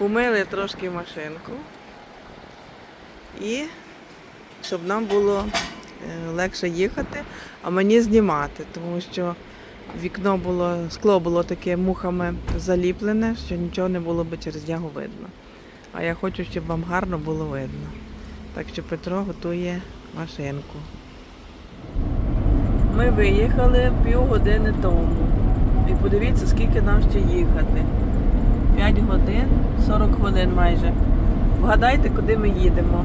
помили трошки машинку. І щоб нам було е, легше їхати, а мені знімати, тому що вікно було, скло було таке мухами заліплене, що нічого не було би через нього видно. А я хочу, щоб вам гарно було видно. Так що Петро готує машинку. Ми виїхали півгодини тому. І подивіться, скільки нам ще їхати. 5 годин, 40 хвилин майже. Вгадайте, куди ми їдемо.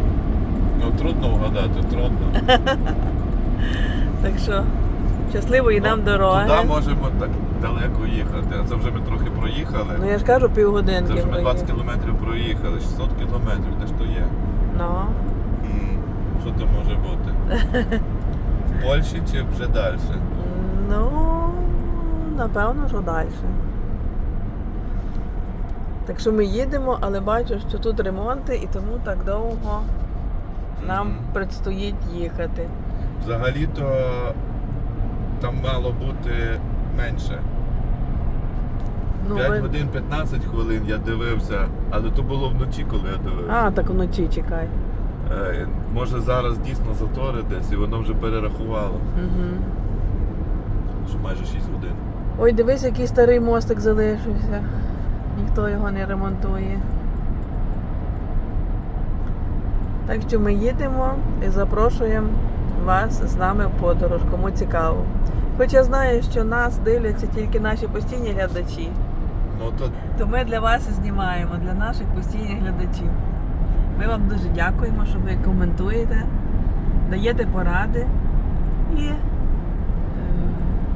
Ну трудно вгадати, трудно. Так що щасливої нам дороги. Туди можемо так далеко їхати. А це вже ми трохи проїхали. Ну я ж кажу Це вже ми 20 проїхали. кілометрів проїхали, 600 кілометрів, де ж то є? Ну, Що це може бути? В Польщі чи вже далі? ну, напевно, що далі. Так що ми їдемо, але бачу, що тут ремонти і тому так довго нам Мгм. предстоїть їхати. Взагалі-то там мало бути менше. Ну, 5 ви- годин 15 хвилин я дивився, але то було вночі, коли я дивився. А, так вночі чекай. Е, може зараз дійсно затори десь і воно вже перерахувало, Угу. що майже 6 годин. Ой, дивись, який старий мостик залишився. Ніхто його не ремонтує. Так що ми їдемо і запрошуємо вас з нами в подорож, кому цікаво. Хоч я знаю, що нас дивляться тільки наші постійні глядачі, Ну то то ми для вас і знімаємо, для наших постійних глядачів. Ми вам дуже дякуємо, що ви коментуєте, даєте поради і е,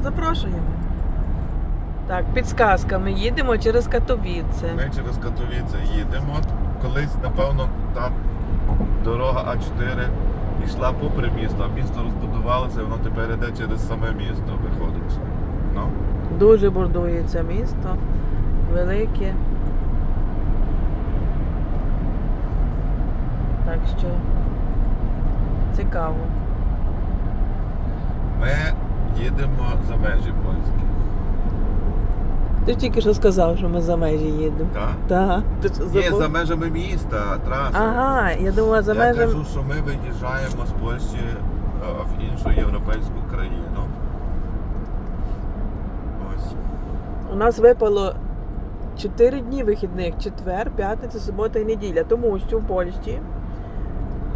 запрошуємо. Так, підсказка. Ми їдемо через Катовіце. ми через Катовіце їдемо. Колись, напевно, та дорога А4 йшла попри місто, а місто розбудувалося, і воно тепер йде через саме місто, виходить. Ну, Дуже бурдується місто, велике. Так що цікаво. ми їдемо за межі польські. Ти ж тільки що сказав, що ми за межі їдемо. Так? Так. Ти що забув? за межами міста, траси. Ага, я думала за я межами. кажу, що ми виїжджаємо з Польщі е, в іншу європейську країну. Ось. У нас випало 4 дні вихідних: четвер, п'ятниця, субота і неділя. Тому що в Польщі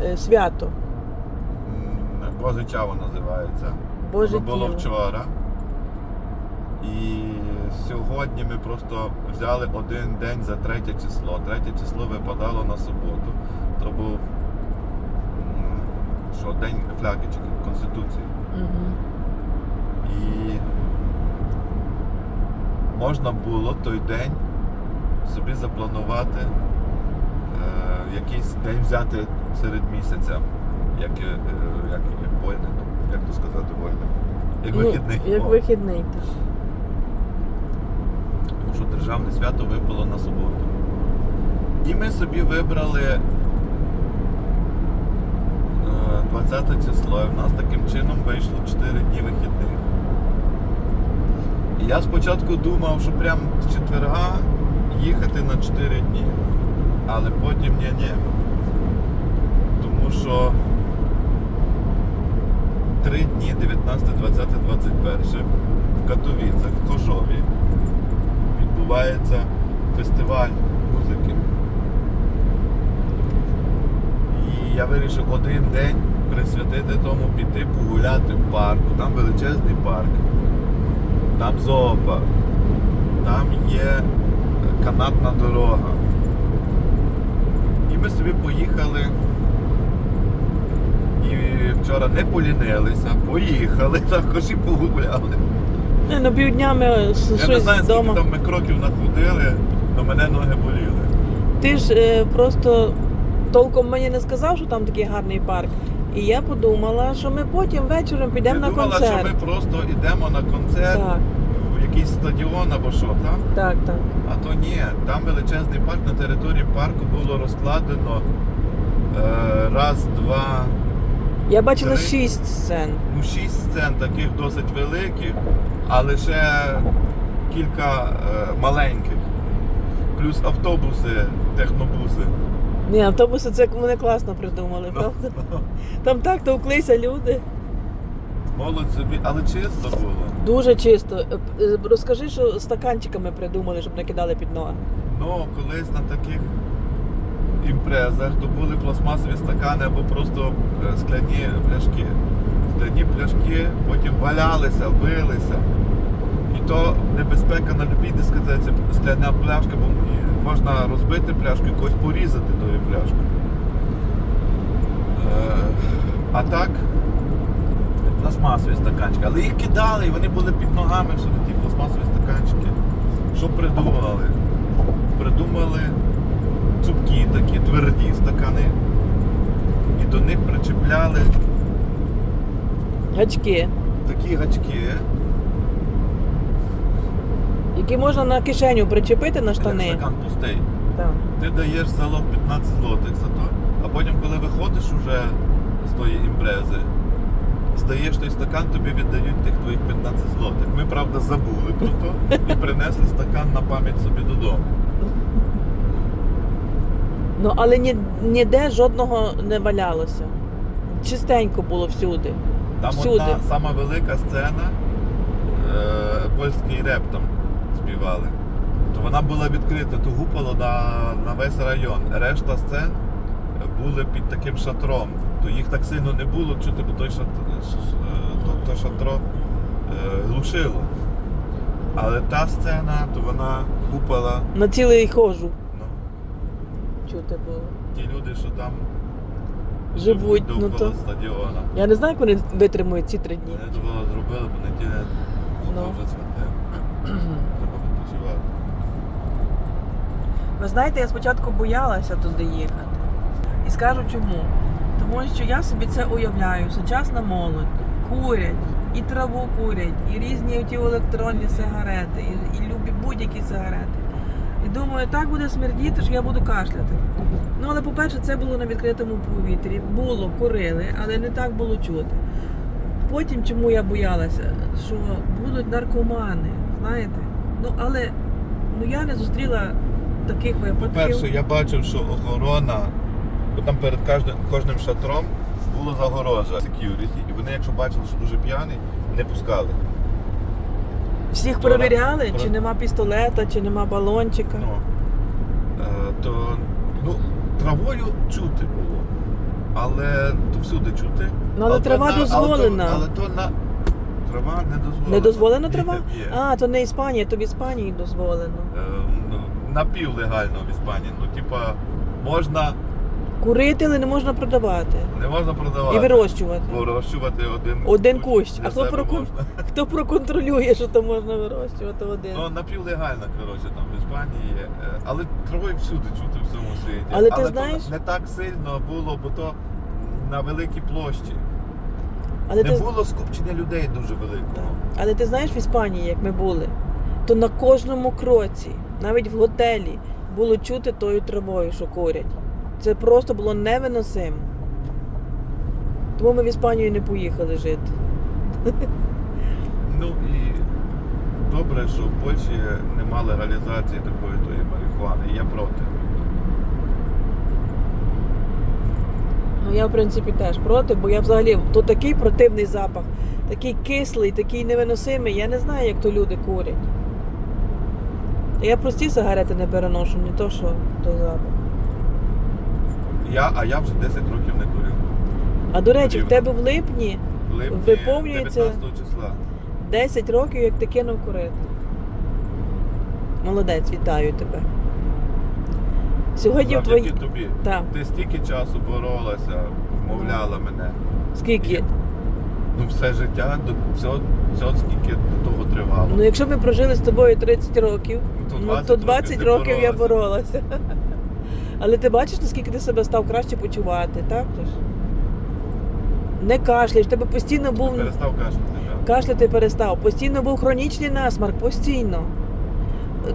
е, свято. М, Боже Чаво називається. Боже Воно було вчора. І сьогодні ми просто взяли один день за третє число. Третє число випадало на суботу. То був що, день фляги чи Конституції. Угу. І можна було той день собі запланувати е, якийсь день взяти серед місяця, як, е, як, як вольне, ну, як то сказати, вольне. Як вихідний. Ну, як вихідний. так. Державне свято випало на суботу. І ми собі вибрали е, 20 число, і в нас таким чином вийшло 4 дні вихідних. І я спочатку думав, що прям з четверга їхати на 4 дні. Але потім ні-ні. Тому що 3 дні, 19, 20, 21 в Катовіцях, в Кожові відбувається фестиваль музики. І я вирішив один день присвятити тому піти погуляти в парку. Там величезний парк, там зоопарк, там є канатна дорога. І ми собі поїхали. І вчора не полінилися, поїхали також і погуляли. Не, ну півдня ми с- Я не щось знаю, скільки вдома. там ми кроків находили, але мене ноги боліли. Ти ж е, просто толком мені не сказав, що там такий гарний парк. І я подумала, що ми потім вечором підемо Ти на думала, концерт. що ми просто йдемо на концерт Так, в якийсь стадіон або що там? так, так. А то ні, там величезний парк, на території парку було розкладено е, раз, два, Я бачила Три. шість сцен. ну шість сцен таких досить великих, а лише кілька е, маленьких. плюс автобуси, технобуси. Ні, автобуси це вони класно придумали, Ну, правда? Там так товклися люди. Молодь собі, але чисто було. Дуже чисто. Е, е, Розкажи, що стаканчиками придумали, щоб не кидали під ноги. Ну, колись на таких імпрезах то були пластмасові стакани або просто скляні пляшки. Скляні пляшки потім валялися, билися. І то небезпека на любій дискотеці скляна пляшка, бо можна розбити пляшку і когось порізати тою пляшкою. Е, а так, пластмасові стаканчики. Але їх кидали, і вони були під ногами всюди, ті пластмасові стаканчики. Що придумали? Придумали цупкі такі, тверді стакани. І до них причепляли Гачки, такі гачки. які можна на кишеню причепити на Як штани. стакан пустий. Так. Ти даєш залог 15 злотих за то, а потім, коли виходиш уже з тої імпрези, здаєш той стакан, тобі віддають тих твоїх 15 злотих. Ми, правда, забули про то і принесли стакан на пам'ять собі додому. Ну але ні, ніде жодного не валялося. Чистенько було всюди. Там Всюди. одна сама велика сцена, е, польський реп там співали. То вона була відкрита, то гупало на, на весь район. Решта сцен були під таким шатром. То їх так сильно не було чути, бо той шатро, то, то шатро е, глушило. Але та сцена, то вона гупала. На цілий хожу Ну, чути було. ті люди, що там Живуть, ну, то- стадіона. Я не знаю, як вони витримують ці три дні. Вони того зробили, бо не ті не Ну. ну. вже святе. Треба відпочивати. Ви знаєте, я спочатку боялася туди їхати. І скажу чому. Тому що я собі це уявляю. Сучасна молодь курять, і траву курять, і різні ті електронні сигарети, і, і любі будь-які сигарети. Думаю, так буде смердіти, що я буду кашляти. Ну, але, по-перше, це було на відкритому повітрі. Було, курили, але не так було чути. Потім, чому я боялася, що будуть наркомани, знаєте? Ну, але ну, я не зустріла таких випадків. По-перше, я бачив, що охорона, бо там перед кожним, кожним шатром була загорожа security, і вони, якщо бачили, що дуже п'яний, не пускали. Всіх Тора- перевіряли, Тора- чи нема пістолета, чи нема балончика. Ну, е, то ну, травою чути було. Але то всюди чути. Ну, але то трава на- дозволена. Але то, але то на трава не дозволена. Не дозволена трава? є. А, то не Іспанія, то в Іспанії дозволено. Е, ну, напівлегально в Іспанії. Ну, типа, можна, Курити, але не можна продавати. не можна продавати. І вирощувати. Вирощувати один, Один кущ. А хто прокон- Хто проконтролює, що то можна вирощувати один? Ну, напівлегально, коротше, там в Іспанії. е, Але травою всюди чути в всьому світі. Але ти то знаєш- не так сильно було, бо то на великій площі. Але не ти, було скупчення людей дуже великого. але ти знаєш в Іспанії, як ми були, то на кожному кроці, навіть в готелі, було чути тою травою, що курять. Це просто було невиносимо. Тому ми в Іспанію не поїхали жити. Ну і добре, що в Польщі нема легалізації такої тої марихуани. Я проти. Ну я в принципі теж проти, бо я взагалі тут такий противний запах, такий кислий, такий невиносимий. Я не знаю, як то люди курять. Я прості сигарети не переношу, не то що то запах. Я, а я вже 10 років не курю. А до речі, в тебе в липні В липні Виповнюється- 19 числа. 10 років, як ти кинув курити. Молодець, вітаю тебе. Сьогодні в Завдяки твої. тобі. Так. Ти стільки часу боролася, вмовляла мене. Скільки? Ну, все життя, до всього, всього скільки до того тривало. Ну, якщо ми прожили з тобою 30 років, Ну, ну то 20 ти років я боролася. Але ти бачиш, наскільки ти себе став краще почувати, так? же ж? Не кашляєш, тебе постійно був перестав кашляти, так? кашляти перестав, постійно був хронічний насмарк, постійно.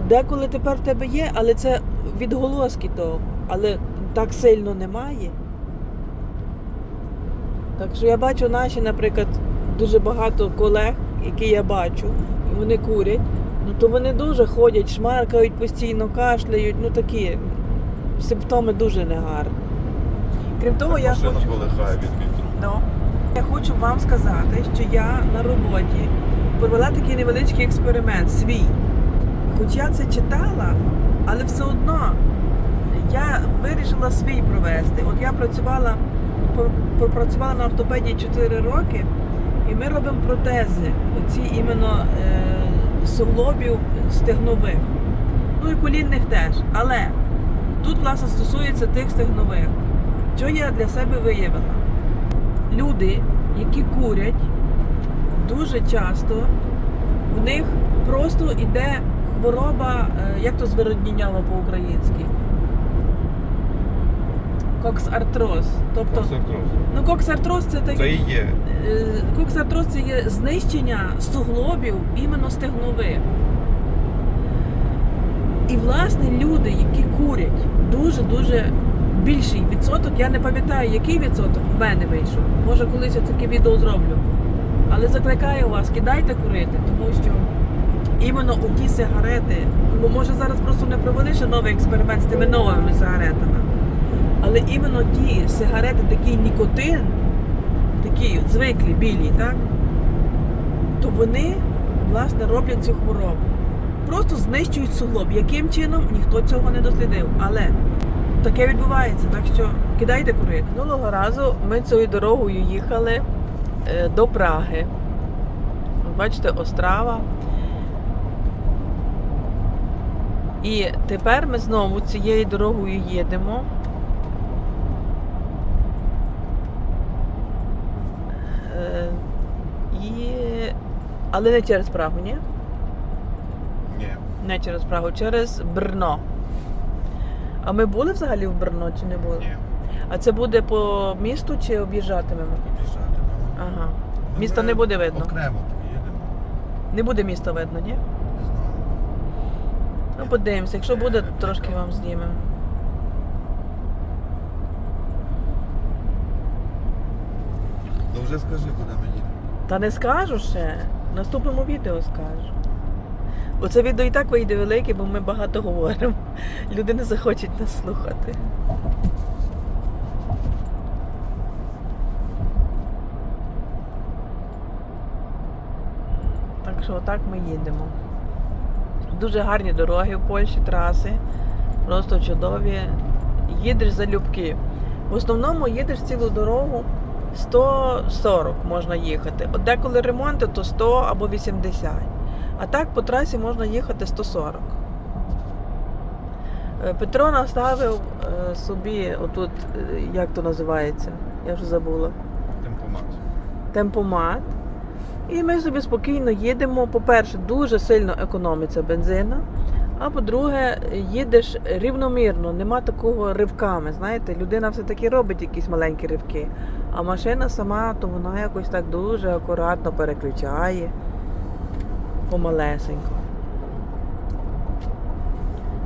Деколи тепер в тебе є, але це відголоски того. Але так сильно немає. Так що я бачу наші, наприклад, дуже багато колег, які я бачу, і вони курять. Ну то вони дуже ходять, шмаркають постійно, кашляють, ну такі симптоми дуже негарні. Крім того, я Машина хочу. від вітру. Ну, я хочу вам сказати, що я на роботі провела такий невеличкий експеримент свій. Хоч я це читала, але все одно я вирішила свій провести. От я працювала, пропрацювала на ортопедії 4 роки, і ми робимо протези, оці іменно е, суглобів стегнових. Ну і колінних теж. Але тут, власне, стосується тих стегнових. Що я для себе виявила? Люди, які курять, дуже часто в них просто йде хвороба, е, як то звиродніняло по-українськи? Коксартроз. Тобто, ну коксартроз це таке. Це і є. Е, Коксартроз це є знищення суглобів іменно стегнових. І власне люди, які курять, дуже-дуже більший відсоток. Я не пам'ятаю, який відсоток в мене вийшов. Може, колись я таке відео зроблю. Але закликаю вас, кидайте курити, тому що іменно у ті сигарети, бо може зараз просто не провели ще новий експеримент з тими новими сигаретами. Але іменно ті сигарети, такий нікотин, такі звиклі, білі, так? То вони, власне, роблять цю хворобу. Просто знищують суглоб. Яким чином ніхто цього не дослідив. Але таке відбувається, так що кидайте курити. Минулого разу ми цією дорогою їхали е, до Праги. Бачите, Острава. І тепер ми знову цією дорогою їдемо. Е, І... Але не через Прагу, ні? Не через Прагу, через Брно. А ми були взагалі в Брно чи не були? Ні. А це буде по місту чи об'їжджатимемо? Обіжати. Ага. Міста ми не буде видно. Окремо поїдемо. Не буде міста видно, ні? Не знаю. Ну, подивимося. Якщо буде, трошки вам знімемо. Ну вже скажи, куди ми їдемо. Та не скажу ще. В наступному відео скажу. Оце відео і так вийде велике, бо ми багато говоримо. Люди не захочуть нас слухати. Так що отак ми їдемо. Дуже гарні дороги в Польщі, траси. Просто чудові. Їдеш залюбки. В основному їдеш цілу дорогу 140 можна їхати. От деколи ремонти, то 100 або 80. А так по трасі можна їхати 140. Е, Петро наставив е, собі отут, е, як то називається, я вже забула, Темпомат. темпомат. І ми собі спокійно їдемо. По-перше, дуже сильно економиться бензина. А по-друге, їдеш рівномірно, нема такого ривками. Знаєте, людина все-таки робить якісь маленькі ривки. А машина сама, то вона якось так дуже акуратно переключає помалесенько.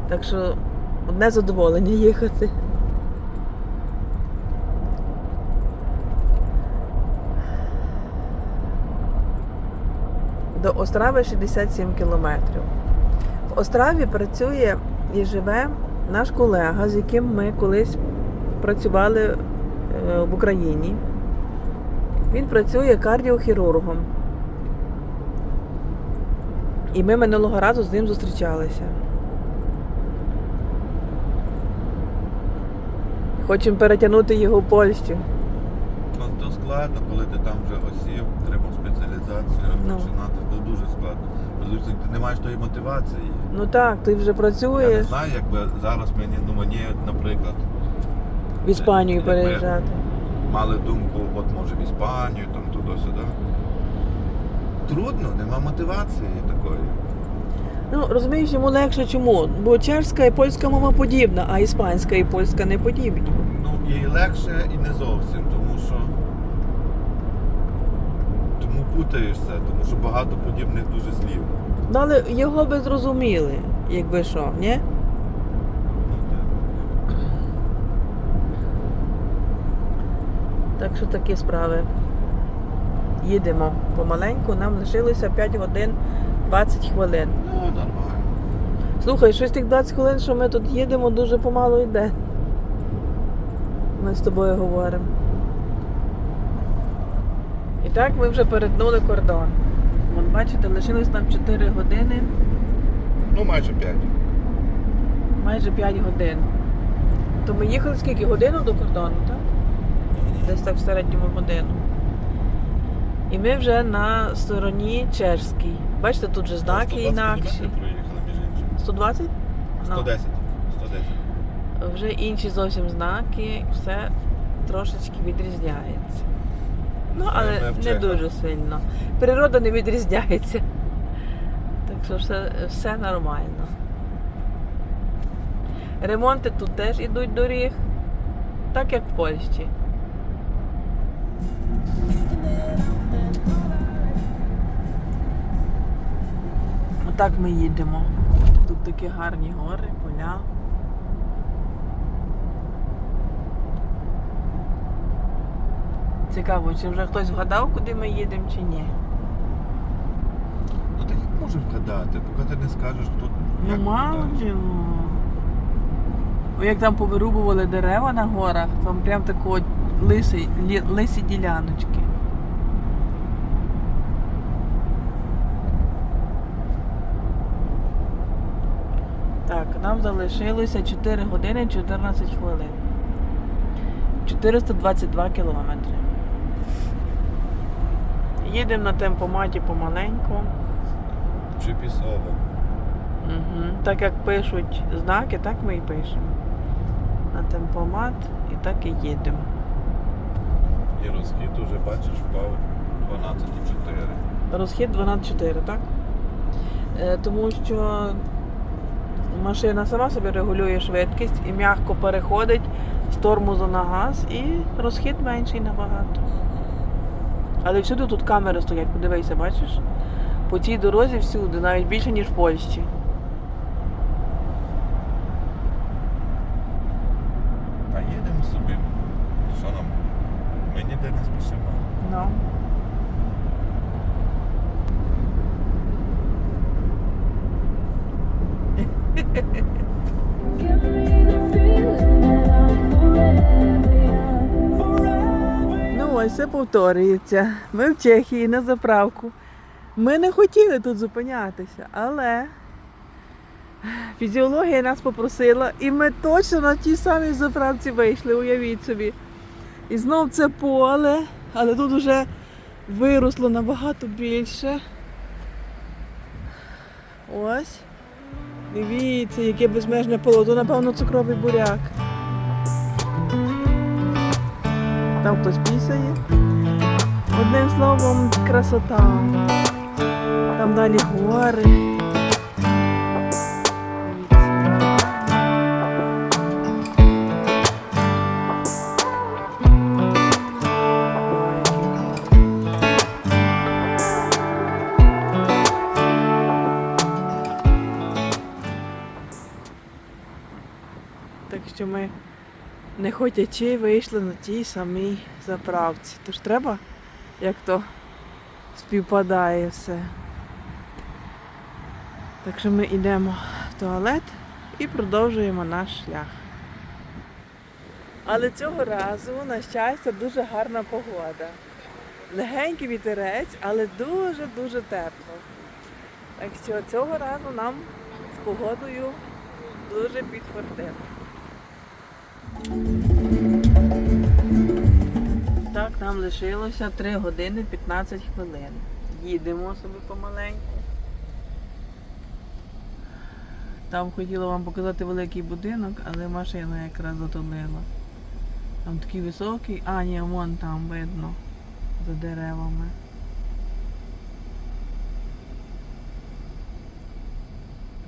Так що одне задоволення їхати. До Острави 67 кілометрів. В Остраві працює і живе наш колега, з яким ми колись працювали е, в Україні. Він працює кардіохірургом. І ми минулого разу з ним зустрічалися. Хочемо перетягнути його в Польщу. Ну, то складно, коли ти там вже осів, треба спеціалізацію Ну. починати. То дуже складно. Ти не маєш тої мотивації. Ну так, ти вже працюєш. Я не знаю, якби зараз мені, ну мені, наприклад, в Іспанію переїжджати. мали думку, от може в Іспанію, там туди-сюди. Трудно, нема мотивації такої. Ну, розумієш, йому легше чому? Бо чешська і польська мова подібна, а іспанська і польська не подібні. Ну, і легше, і не зовсім, тому що. Тому путаєшся, тому що багато подібних дуже слів. Ну, але його би зрозуміли, якби що, ні? Ну, так. Так що такі справи. Їдемо помаленьку, нам лишилося 5 годин 20 хвилин. Ну, нормально. Слухай, щось тих 20 хвилин, що ми тут їдемо, дуже помало йде. Ми з тобою говоримо. І так ми вже перетнули кордон. Вон, бачите, лишилось нам 4 години, Ну, майже 5. майже 5 годин. То ми їхали скільки? Годину до кордону, так? Десь так в середньому годину. І ми вже на стороні чешській. Бачите, тут же знаки 120 інакші. кілометрів проїхали, між іншим. 120? Ну. 110. 110. вже інші зовсім знаки, все трошечки відрізняється. Ну, але Ми в не Чехах. дуже сильно. Природа не відрізняється. Так що все, все нормально. Ремонти тут теж ідуть доріг, так як в Польщі. Отак ми їдемо. Тут такі гарні гори, поля. Цікаво, чи вже хтось вгадав, куди ми їдемо, чи ні. Ну так як можеш вгадати, поки ти не скажеш, тут. Ну мало ну. Як там повирубували дерева на горах, там прям тако лисі, лисі діляночки. Так, нам залишилося 4 години 14 хвилин. 422 кілометри. Їдемо на темпоматі помаленьку. Чи пісово. Угу. Так як пишуть знаки, так ми і пишемо. На темпомат і так і їдемо. І розхід уже бачиш впав 12,4. Розхід 12,4, так? Е, тому що машина сама собі регулює швидкість і м'яко переходить з тормозу на газ, і розхід менший набагато. Але всюди тут камери стоять, подивися, бачиш? По цій дорозі всюди, навіть більше, ніж в Польщі. Та їдемо собі. Що нам? Ми ніде не спішимо. Ну. Ну ось це повторюється. Ми в Чехії на заправку. Ми не хотіли тут зупинятися, але фізіологія нас попросила, і ми точно на тій самій заправці вийшли, уявіть собі. І знов це поле, але тут вже виросло набагато більше. Ось. Дивіться, яке безмежне поле. То, напевно, цукровий буряк. Там хтось пісає. Одним словом, красота. Там далі гори. Не хотячи вийшли на тій самій заправці. Тож треба, як то співпадає все. Так що ми йдемо в туалет і продовжуємо наш шлях. Але цього разу, на щастя, дуже гарна погода. Легенький вітерець, але дуже-дуже тепло. Так що цього разу нам з погодою дуже підфартило. Нам лишилося 3 години 15 хвилин. Їдемо собі помаленьку. Там хотіла вам показати великий будинок, але машина якраз затулила. Там такий високий, а ні, вон там видно за деревами.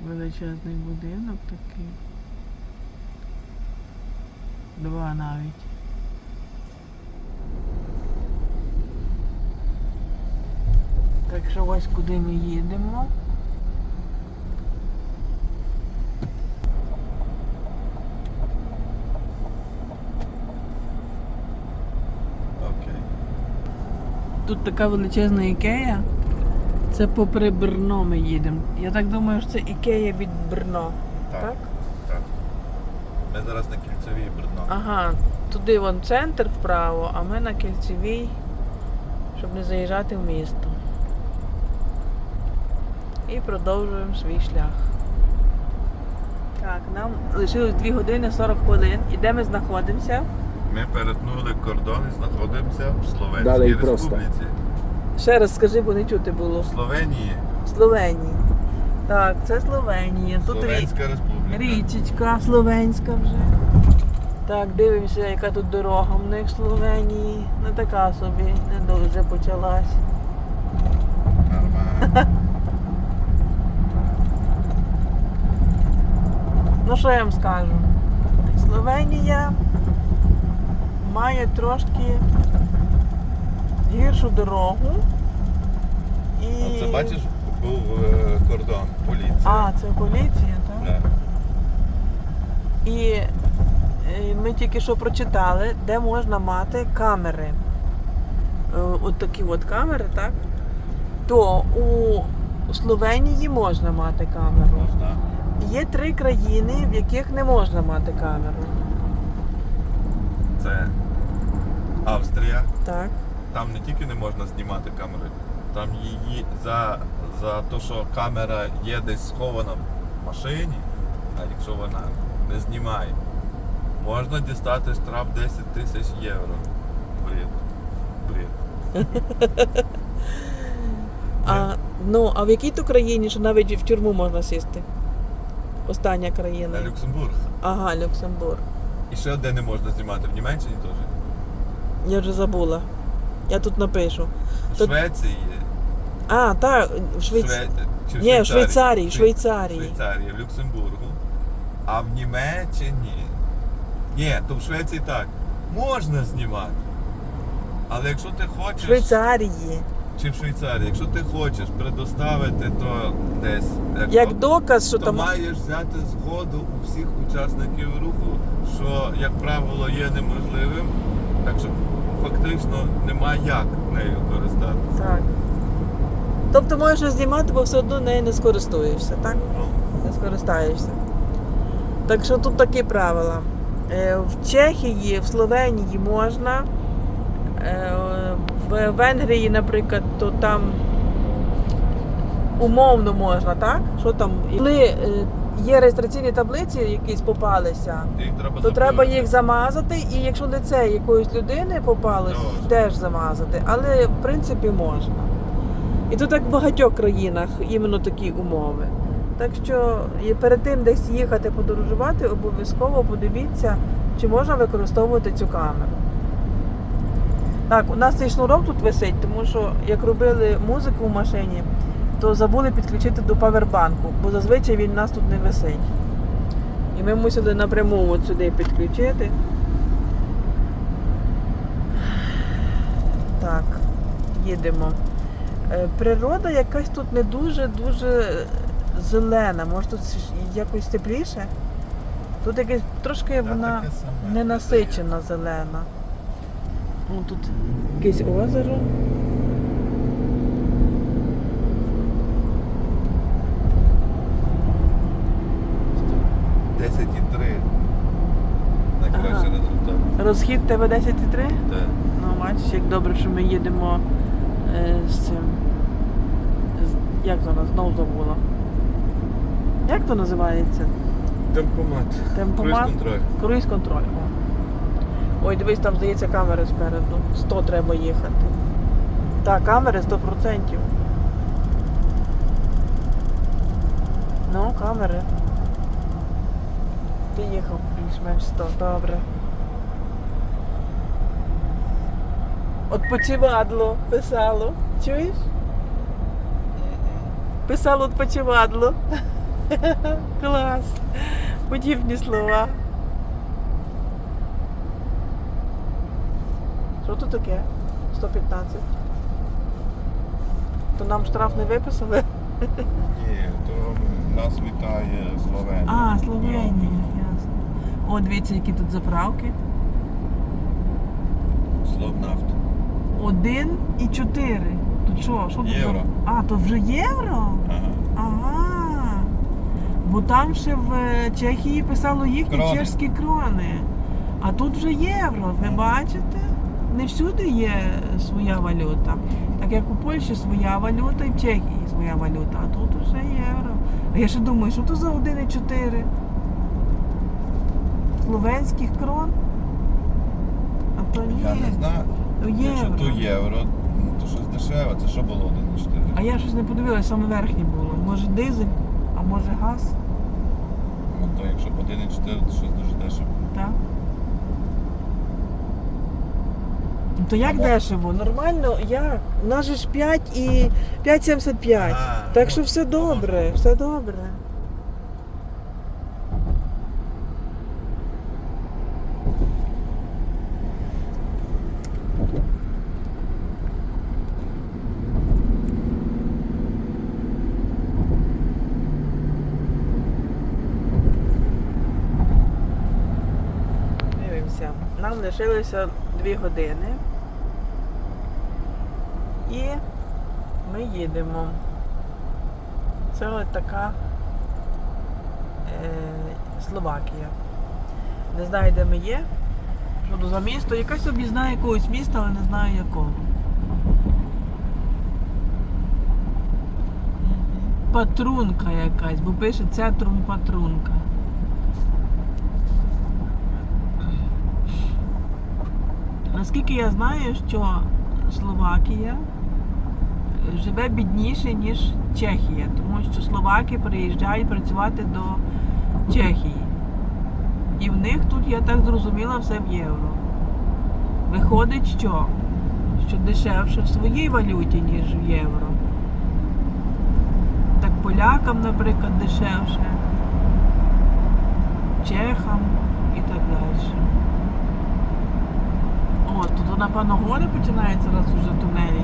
Величезний будинок такий. Два навіть. Так що ось куди ми їдемо. Тут така величезна ікея. Це попри Брно ми їдемо. Я так думаю, що це Ікея від Брно. Так. Так? так. Ми зараз на кільцевій Брно. Ага, туди вон центр вправо, а ми на кільцевій, щоб не заїжджати в місто. І продовжуємо свій шлях. Так, нам лишилось 2 години 40 хвилин. І де ми знаходимося? Ми перетнули кордон і знаходимося в Словенській Далі просто. Республіці. Ще раз скажи, бо не чути було. В Словенії В Словенії. Так, це Словенія. Тут рі... Республіка. річечка словенська вже. Так, дивимося, яка тут дорога в них в Словенії. Не така собі, не дуже почалась. Нормально. Ну що я вам скажу? Словенія має трошки гіршу дорогу. І... Оце бачиш, був е, кордон, поліція. А, це поліція, так? Да. І е, ми тільки що прочитали, де можна мати камери. Е, От такі от камери, так? То у Словенії можна мати камеру. Можна. Є три країни, в яких не можна мати камеру. Це Австрія. Так. Там не тільки не можна знімати камери, там її за, за те, що камера є десь схована в машині, а якщо вона не знімає, можна дістати штраф 10 тисяч євро. Бред. Бред. А, ну, а в якій то країні, що навіть в тюрму можна сісти? Остання країна. Люксембург. Ага, Люксембург. І ще де не можна знімати в Німеччині теж. Я вже забула. Я тут напишу. В Тут- Швеції є. А, так, в Швейц... Шве- чи Ні, в Швейцарії, в Швей- Швейцарії. Швейцарії, в Люксембургу. А в Німеччині. Ні, то в Швеції так. Можна знімати. Але якщо ти В хочеш. Швейцарії. Чи в Швейцарії, якщо ти хочеш предоставити то десь. Як то- доказ, що то там. маєш взяти згоду у всіх учасників руху, що, як правило, є неможливим. Так що фактично немає як нею користатися. Так. Тобто можеш знімати, бо все одно нею не скористуєшся, так? Ну, Не скористаєшся. Так що тут такі правила. Е, В Чехії, в Словенії можна. В Венгрії, наприклад, то там умовно можна, так? Що там? Коли е, є реєстраційні таблиці, якісь попалися, їх треба то треба їх замазати, і якщо лице якоїсь людини попалось, Можна. теж замазати. Але в принципі можна. І тут так в багатьох країнах іменно такі умови. Так що і перед тим десь їхати подорожувати, обов'язково подивіться, чи можна використовувати цю камеру. Так, у нас цей шнурок тут висить, тому що як робили музику в машині, то забули підключити до павербанку, бо зазвичай він у нас тут не висить. І ми мусили напряму от сюди підключити. Так, їдемо. Е, Природа якась тут не дуже-дуже зелена. Може тут якось тепліше? Тут якесь трошки вона ненасичена зелена. Ну, тут якесь озеро. 10,3. Найкращий результат. Розхід тебе 10,3? Так. Ну, бачиш, як добре, що ми їдемо е, з цим. З, як вона знову забула? Як то називається? Темпомат. Темпомат? Круїз контроль. О. Ой, дивись, там здається камери спереду. 100 треба їхати. Так, камери 100%. Ну, камери. Ти їхав більш-менш 100, добре. Odpočivadlo писало. Чуєш? Писало odpočivadlo. Клас. Подібні слова. Що тут таке? 115. То нам штраф не виписали? Ні, то нас вітає Словенія. А, Словенія, ясно. О, дивіться, які тут заправки. Словнафт. Один і чотири. Тут Що? Що тут Євро. А, то вже євро? Ага. Ага. Бо там ще в е, Чехії писало їхні Крони. чешські крони. А тут вже євро, ви бачите? Не всюди є своя валюта. Так як у Польщі своя валюта і в Чехії своя валюта, а тут вже євро. А я ще думаю, що то за 1,4? Словенських крон? А то ні. Я не знаю. То Якщо євро. то євро, то щось дешеве. Це що було 1,4? А я щось не подивилася, саме верхнє було. Може дизель, а може газ, Ну, то якщо б 1,4, то щось дуже дешево. так? Ну то як дешево? Нормально, як? У нас же ж 5 і 5,75. А, Так ну, що все добре, все добре. Дивимося. Нам лишилося 2 години. І ми їдемо. Це от така е, Словакія. Не знаю, де ми є. Що за місто? Якась собі знає якогось міста, але не знаю якого. Патрунка якась, бо пише центрум патрунка. Наскільки я знаю, що Словакія живе бідніше, ніж Чехія, тому що словаки приїжджають працювати до Чехії. І в них тут, я так зрозуміла, все в євро. Виходить, що? Що дешевше в своїй валюті, ніж в євро. Так полякам, наприклад, дешевше, чехам і так далі. О, тут, напевно, гори починаються раз уже тунелі.